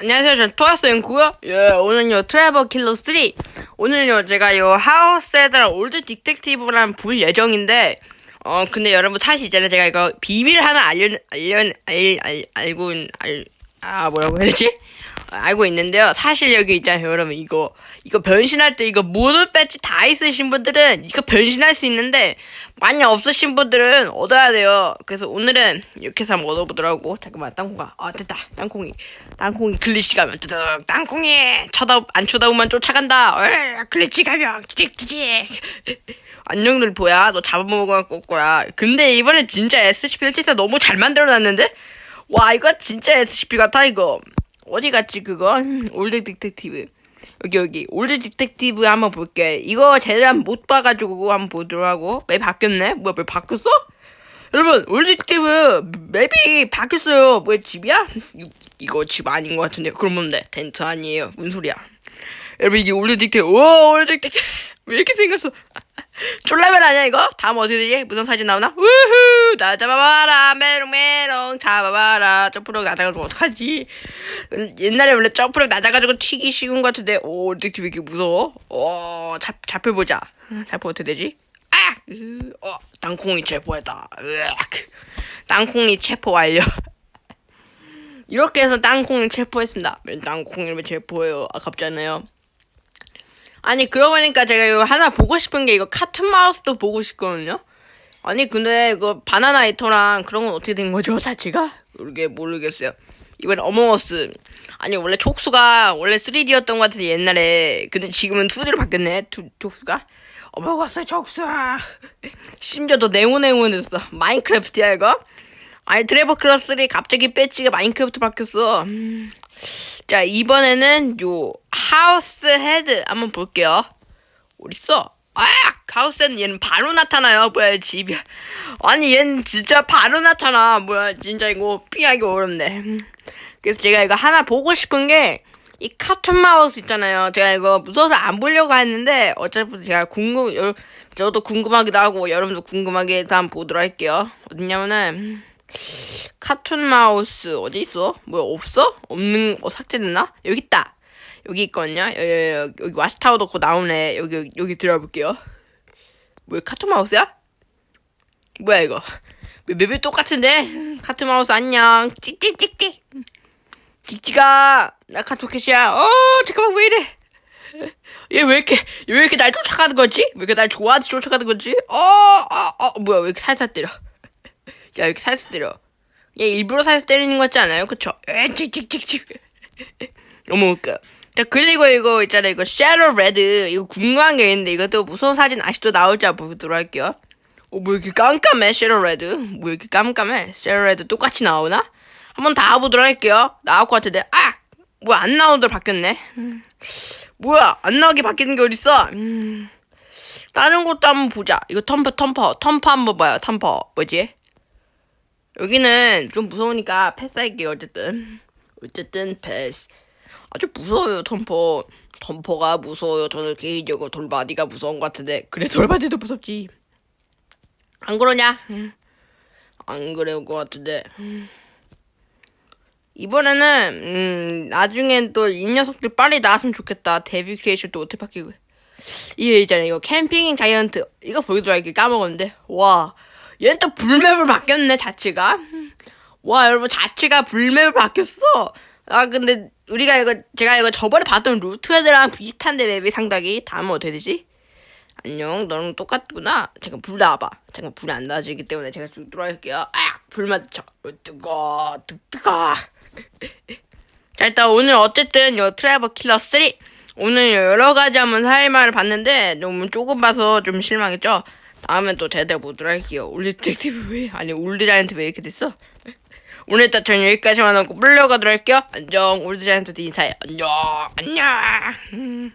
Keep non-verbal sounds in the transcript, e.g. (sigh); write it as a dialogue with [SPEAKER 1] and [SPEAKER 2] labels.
[SPEAKER 1] 안녕하세요. 저는 토마스 앵쿠요. 예, 오늘요 트래버 킬러 3. 오늘요 제가 요 하우스에 대한 올드 딕텍티브를 볼 예정인데 어 근데 여러분 사실 이제는 제가 이거 비밀 하나 알려 알려 알, 알 알고 있- 알, 아 뭐라고 해야 되지? 알고 있는데요. 사실 여기 있잖아요, 여러분. 이거 이거 변신할 때 이거 모든 배지 다 있으신 분들은 이거 변신할 수 있는데 많이 없으신 분들은 얻어야 돼요. 그래서 오늘은 이렇게 해서 한번 얻어보더라고. 잠깐만, 땅콩아. 아 됐다. 땅콩이. 땅콩이 글리시 가면 뜨득. 땅콩이 쳐다 안 쳐다보면 쫓아간다. 어, 글리시 가면 찌직찌직. (laughs) 안녕들 보야. 너 잡아먹을 거야. 근데 이번에 진짜 SCP 진짜 너무 잘 만들어놨는데? 와 이거 진짜 SCP 같아 이거. 어디 갔지 그거? 음, (laughs) 올드 딕텍티브. 여기 여기 올드 딕텍티브 한번 볼게. 이거 제대로 못 봐가지고 한번 보도록 하고 맵 바뀌었네? 뭐야 맵 바뀌었어? 여러분 올드 딕텍티브 맵이 바뀌었어요. 뭐야 집이야? 이, 이거 집 아닌 것 같은데 그럼 뭔데? 텐트 아니에요. 뭔 소리야? 여러분 이게 올드 딕텍 오 올드 딕텍 왜 이렇게 생겼어? (laughs) 쫄라면 아니야 이거? 다음 어디 되지? 무슨 사진 나오나? 우후 나 잡아봐라 메롱메롱 잡아봐라 점프력 낮아가지고 어떡하지? 음, 옛날에 원래 점프력 낮아가지고 튀기 쉬운 것 같은데 오 딕텍 왜 이렇게 무서워? 어 잡, 잡혀보자 잡혀 어떻게 되지? 아! 으, 어 땅콩이 체포했다 으악. 땅콩이 체포 완료 (laughs) 이렇게 해서 땅콩을 체포했습니다 왜 땅콩을 체포해요 아깝잖아요 아니 그러고 보니까 제가 이거 하나 보고 싶은 게 이거 카툰 마우스도 보고 싶거든요. 아니 근데 이거 바나나 에터랑 그런 건 어떻게 된 거죠 자체가? 모르게 모르겠어요. 이번 어몽어스 아니 원래 촉수가 원래 3D였던 것 같은데 옛날에 근데 지금은 2D로 바뀌었네 투, 촉수가 어몽어스 촉수 (laughs) 심지어 더 네모네모해졌어 마인크래프트야 이거 아니 드래버 클래스 3 갑자기 배지가 마인크래프트 바뀌었어 음. 자 이번에는 요 하우스 헤드 한번 볼게요. 어딨어? 아 하우스 헤드 얘는 바로 나타나요. 뭐야 집이야. 아니 얘는 진짜 바로 나타나. 뭐야 진짜 이거 피하기 어렵네. 음. 그래서 제가 이거 하나 보고 싶은 게 이 카툰 마우스 있잖아요. 제가 이거 무서워서 안 보려고 했는데 어차피 제가 궁금 여, 저도 궁금하기도 하고 여러분도 궁금하게 해서 한번 보도록 할게요. 어딨냐면은 음. 카툰 마우스 어디 있어? 뭐야 없어? 없는 어 삭제됐나? 여기 있다. 여기 있거든요. 여기 여기, 여기 와시타워 넣고 나오네. 여기 여기, 여기 들어볼게요. 뭐야 카툰 마우스야? 뭐야 이거? 왜 맵이 똑같은데? 카툰 마우스 안녕. 찍찍찍찍. 찍찍아 나 카투켓이야. 어 잠깐만 왜 이래? 얘 왜 이렇게 얘 왜 이렇게 날 쫓아가는 거지? 왜 이렇게 날 좋아하지 쫓아가는 거지? 어, 어, 어 뭐야 왜 이렇게 살살 때려? 야 이렇게 살살 때려. 얘 일부러 살살 때리는 거 같지 않아요? 그쵸? 에 찍찍찍찍. 너무 웃겨. 자 그리고 이거 있잖아 이거 섀로 레드 이거 궁금한 게 있는데 이것도 무서운 사진 아직도 나올지 보도록 할게요. 어뭐 이렇게 깜깜해 섀로 레드? 뭐 이렇게 깜깜해? 섀로 레드 똑같이 나오나? 한번 다 보도록 할게요. 나올 것 같은데 아 뭐야 안 나오더라 바뀌었네. 음. 뭐야 안 나오게 바뀌는 게 어딨어? 음. 다른 것도 한번 보자. 이거 텀퍼 텀퍼 텀퍼 한번 봐요. 텀퍼 뭐지? 여기는 좀 무서우니까 패스할게요 어쨌든. 어쨌든 패스. 아주 무서워요 덤퍼. 덤퍼가 무서워요. 저는 개인적으로 돌바디가 무서운 것 같은데. 그래 돌바디도 무섭지. 안 그러냐? 응. 안 그럴 것 같은데. 음. 이번에는 음 나중엔 또 이 녀석들 빨리 나왔으면 좋겠다. 데뷔 크리에이션 또 바뀌고. 이거 있잖아요 이거 캠핑 자이언트 이거 보기도 하게 까먹었는데. 와 얘는 또 불맵을 바뀌었네 자체가. 와 여러분 자체가 불맵을 바뀌었어. 아 근데 우리가 이거 제가 이거 저번에 봤던 루트헤드랑 비슷한데 맵이 상당히. 다음은 어떻게 되지? 안녕 너랑 똑같구나. 잠깐 불 나와봐. 잠깐 불이 안 나와지기 때문에 제가 쭉 들어갈게요. 아 불만 쳐 뜨거 뜨 뜨거 (laughs) 자 일단 오늘 어쨌든 요 트래버 킬러 3 오늘 여러 가지 한번 살말을 봤는데 너무 조금 봐서 좀 실망했죠 다음엔 또 제대로 보도록 할게요. 올리 딕티브 왜 아니 올리 자이언트 왜 이렇게 됐어? 오늘 일단 저는 여기까지만 하고 물러가도록 할게요. 안녕 올리 자이언트 인사해. 안녕. 안녕. 음.